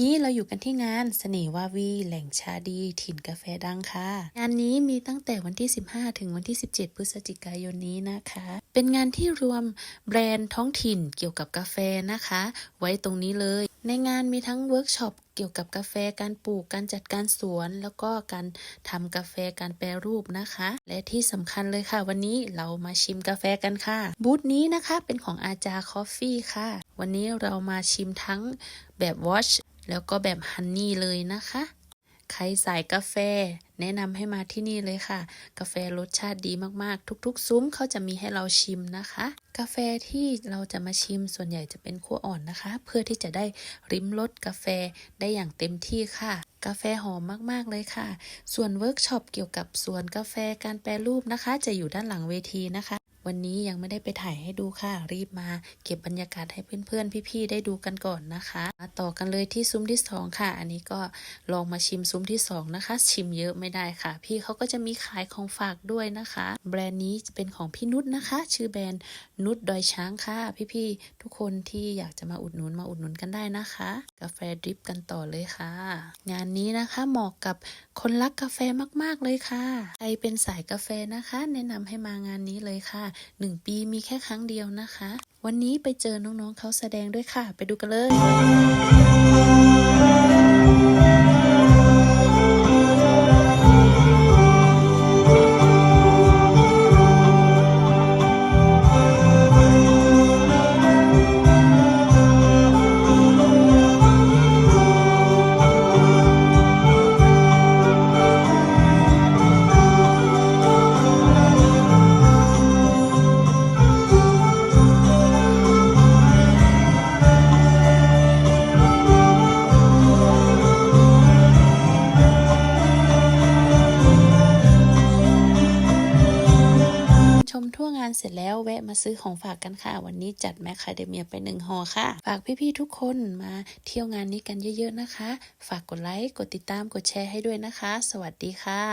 นี้เราอยู่กันที่งานเสน่ห์วาวี แหล่งชาดี ถิ่นกาแฟดังค่ะ งานนี้มีตั้งแต่วันที่ 15 ถึงวันที่ 17 พฤศจิกายนนี้นะคะ เป็นงานที่รวมแบรนด์ท้องถิ่นเกี่ยวกับกาแฟนะคะ ไว้ตรงนี้เลย ในงานมีทั้งเวิร์กช็อปเกี่ยวกับกาแฟการปลูกการจัดการสวน แล้วก็การทำกาแฟการแปรรูปนะคะ และที่สำคัญเลยค่ะ วันนี้เรามาชิมกาแฟกันค่ะ บูธนี้นะคะเป็นของอาจาคอฟฟี่ค่ะ วันนี้เรามาชิมทั้งแบบวอชแล้วก็แบบฮันนี่เลยนะคะ ใครสายกาแฟ แนะนำให้มาที่นี่เลยค่ะ กาแฟรสชาติดีมากๆ ทุก ๆ ซุ้มเขาจะมีให้เราชิมนะคะ กาแฟที่เราจะมาชิมส่วนใหญ่จะเป็นขั้วอ่อนนะคะ เพื่อที่จะได้ริมรสกาแฟได้อย่างเต็มที่ค่ะ กาแฟหอมมากๆเลยค่ะ ส่วนเวิร์กช็อปเกี่ยวกับสวนกาแฟการแปรรูปนะคะ จะอยู่ด้านหลังเวทีนะคะ วันนี้ยังไม่ได้ไปถ่ายให้ดูค่ะ รีบมาเก็บบรรยากาศให้เพื่อนๆ พี่ๆ ได้ดูกันก่อนนะคะมาต่อกันเลยที่ซุ้มที่สองค่ะ อันนี้ก็ลองมาชิมซุ้มที่สองนะคะ ชิมเยอะไม่ได้ค่ะ พี่เขาก็จะมีขายของฝากด้วยนะคะ แบรนด์นี้เป็นของพี่นุชนะคะ ชื่อแบรนด์นุชดอยช้างค่ะ พี่ๆ ทุกคนที่อยากจะมาอุดหนุนมาอุดหนุนกันได้นะคะ กาแฟดริปกันต่อเลยค่ะ งานนี้นะคะเหมาะกับคนรักกาแฟมากๆเลยค่ะ ใครเป็นสายกาแฟนะคะ แนะนำให้มางานนี้เลยค่ะหนึ่งปีมีแค่ครั้งเดียวนะคะ วันนี้ไปเจอน้องๆเขาแสดงด้วยค่ะ ไปดูกันเลย ชมทั่วงานเสร็จแล้วแวะมาซื้อของฝากกันค่ะ วันนี้จัดแมคคาเดเมียไปหนึ่งห่อค่ะ ฝากพี่ๆทุกคนมาเที่ยวงานนี้กันเยอะๆนะคะ ฝากกดไลค์ กดติดตาม กดแชร์ให้ด้วยนะคะ สวัสดีค่ะ